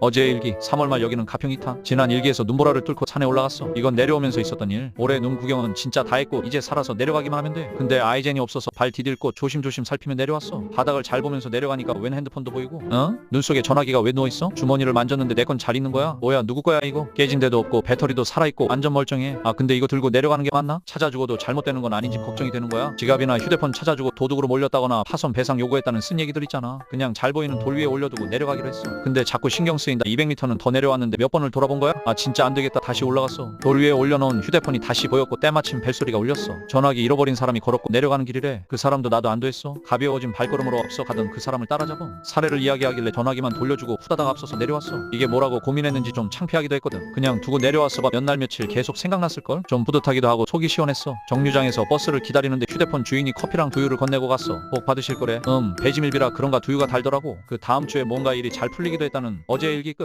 어제 일기 3월 말 여기는 가평이타 지난 일기에서 눈보라를 뚫고 산에 올라갔어 이건 내려오면서 있었던 일 올해 눈 구경은 진짜 다 했고 이제 살아서 내려가기만 하면 돼 근데 아이젠이 없어서 발 디딜고 조심조심 살피며 내려왔어 바닥을 잘 보면서 내려가니까 웬 핸드폰도 보이고 어? 눈 속에 전화기가 왜 누워있어? 주머니를 만졌는데 내 건 잘 있는 거야? 뭐야 누구 거야 이거? 깨진 데도 없고 배터리도 살아있고 완전 멀쩡해 아 근데 이거 들고 내려가는 게 맞나? 찾아주고도 잘못되는 건 아닌지 걱정이 되는 거야 지갑이나 휴대폰 찾아주고 도둑으로 몰렸다거나 파손 배상 요구했다는 쓴 얘기들 있잖아 그냥 잘 보이는 돌 위에 올려두고 내려가기로 했어 근데 자꾸 신경 쓰인다. 200m는 더 내려왔는데 몇 번을 돌아본 거야? 아 진짜 안 되겠다. 다시 올라갔어. 돌 위에 올려놓은 휴대폰이 다시 보였고 때마침 벨소리가 울렸어. 전화기 잃어버린 사람이 걸었고 내려가는 길이래. 그 사람도 나도 안 됐어. 가벼워진 발걸음으로 앞서 가던 그 사람을 따라잡아 사례를 이야기하길래 전화기만 돌려주고 후다닥 앞서서 내려왔어. 이게 뭐라고 고민했는지 좀 창피하기도 했거든. 그냥 두고 내려왔어 봐. 몇 날 며칠 계속 생각났을걸? 좀 뿌듯하기도 하고 속이 시원했어. 정류장에서 버스를 기다리는데 휴대폰 주인이 커피랑 두유를 건네고 갔어. 복 받으실 거래. 음 배지밀비라 그런가 두유가 달더라고. 그 다음 주에 뭔가 일이 잘 풀리기도 했다는 어제 일기 끝